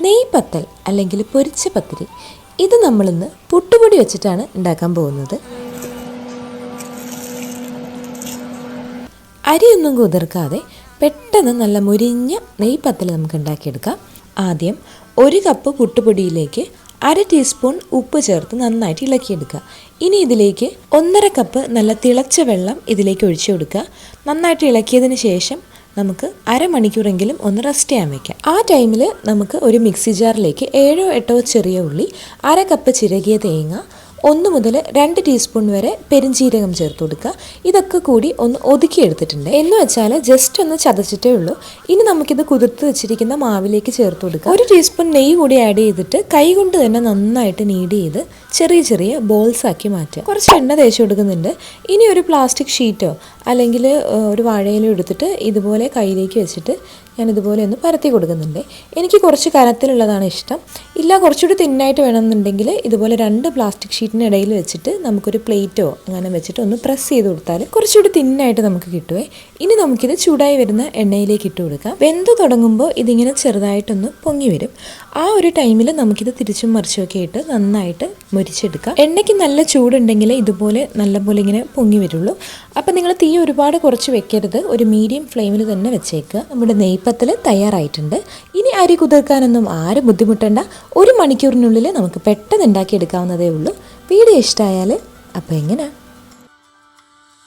നെയ്പത്തൽ അല്ലെങ്കിൽ പൊരിച്ച പത്തിരി. ഇത് നമ്മളിന്ന് പുട്ടുപൊടി വെച്ചിട്ടാണ് ഉണ്ടാക്കാൻ പോകുന്നത്. അരിയൊന്നും കുതിർക്കാതെ പെട്ടെന്ന് നല്ല മുരിഞ്ഞ നെയ്പത്തൽ നമുക്ക് ഉണ്ടാക്കിയെടുക്കാം. ആദ്യം ഒരു കപ്പ് പുട്ടുപൊടിയിലേക്ക് അര ടീസ്പൂൺ ഉപ്പ് ചേർത്ത് നന്നായിട്ട് ഇളക്കിയെടുക്കുക. ഇനി ഇതിലേക്ക് ഒന്നര കപ്പ് നല്ല തിളച്ച വെള്ളം ഇതിലേക്ക് ഒഴിച്ചു കൊടുക്കുക. നന്നായിട്ട് ഇളക്കിയതിന് ശേഷം നമുക്ക് അരമണിക്കൂറെങ്കിലും ഒന്ന് റെസ്റ്റ് ചെയ്യാൻ വെക്കാം. ആ ടൈമിൽ നമുക്ക് ഒരു മിക്സി ജാറിലേക്ക് ഏഴോ എട്ടോ ചെറിയ ഉള്ളി അര കപ്പ് ചിരകിയ തേങ്ങ ഒന്ന് മുതൽ രണ്ട് ടീസ്പൂൺ വരെ പെരിഞ്ചീരകം ചേർത്ത് കൊടുക്കുക. ഇതൊക്കെ കൂടി ഒന്ന് ഒതുക്കിയെടുത്തിട്ടുണ്ട് എന്ന് വെച്ചാൽ ജസ്റ്റ് ഒന്ന് ചതച്ചിട്ടേ ഉള്ളൂ. ഇനി നമുക്കിത് കുതിർത്ത് വെച്ചിരിക്കുന്ന മാവിലേക്ക് ചേർത്ത് കൊടുക്കുക ഒരു ടീസ്പൂൺ നെയ്യ് കൂടി ആഡ് ചെയ്തിട്ട് കൈ കൊണ്ട് തന്നെ നന്നായിട്ട് നീഡ് ചെയ്ത് ചെറിയ ചെറിയ ബോൾസ് ആക്കി മാറ്റുക. കുറച്ച് എണ്ണ തേച്ച് കൊടുക്കുന്നുണ്ട്. ഇനി ഒരു പ്ലാസ്റ്റിക് ഷീറ്റോ അല്ലെങ്കിൽ ഒരു വാഴയിലോ എടുത്തിട്ട് ഇതുപോലെ കയ്യിലേക്ക് വെച്ചിട്ട് ഞാൻ ഇതുപോലെ ഒന്ന് പരത്തി കൊടുക്കുന്നുണ്ട്. എനിക്ക് കുറച്ച് കനത്തിലുള്ളതാണ് ഇഷ്ടം. ഇല്ല കുറച്ചുകൂടി തിന്നായിട്ട് വേണമെന്നുണ്ടെങ്കിൽ ഇതുപോലെ രണ്ട് പ്ലാസ്റ്റിക് ഷീറ്റിന് ഇടയിൽ വെച്ചിട്ട് നമുക്കൊരു പ്ലേറ്റോ അങ്ങനെ വെച്ചിട്ട് ഒന്ന് പ്രസ് ചെയ്ത് കൊടുത്താൽ കുറച്ചുകൂടി തിന്നായിട്ട് നമുക്ക് കിട്ടുവേ. ഇനി നമുക്കിത് ചൂടായി വരുന്ന എണ്ണയിലേക്ക് ഇട്ട് കൊടുക്കാം. വെന്ത് തുടങ്ങുമ്പോൾ ഇതിങ്ങനെ ചെറുതായിട്ടൊന്ന് പൊങ്ങി വരും. ആ ഒരു ടൈമിൽ നമുക്കിത് തിരിച്ചും മറിച്ചുമൊക്കെ ഇട്ട് നന്നായിട്ട് മുരിച്ചെടുക്കാം. എണ്ണയ്ക്ക് നല്ല ചൂടുണ്ടെങ്കിൽ ഇതുപോലെ നല്ലപോലെ ഇങ്ങനെ പൊങ്ങി വരുള്ളൂ. അപ്പം നിങ്ങൾ തീ ഒരുപാട് കുറച്ച് വെക്കരുത്. ഒരു മീഡിയം ഫ്ലെയിമിൽ തന്നെ വെച്ചേക്കുക. നമ്മുടെ നെയ്പ്പത്തിൽ തയ്യാറായിട്ടുണ്ട്. ഇനി അരി കുതിർക്കാനൊന്നും ആരും ബുദ്ധിമുട്ടേണ്ട. ഒരു മണിക്കൂറിനുള്ളിൽ നമുക്ക് പെട്ടെന്ന് ഉണ്ടാക്കിയെടുക്കാവുന്നതേ ഉള്ളൂ. വീഡിയോ ഇഷ്ടമായാൽ അപ്പോൾ എങ്ങനെയാണ്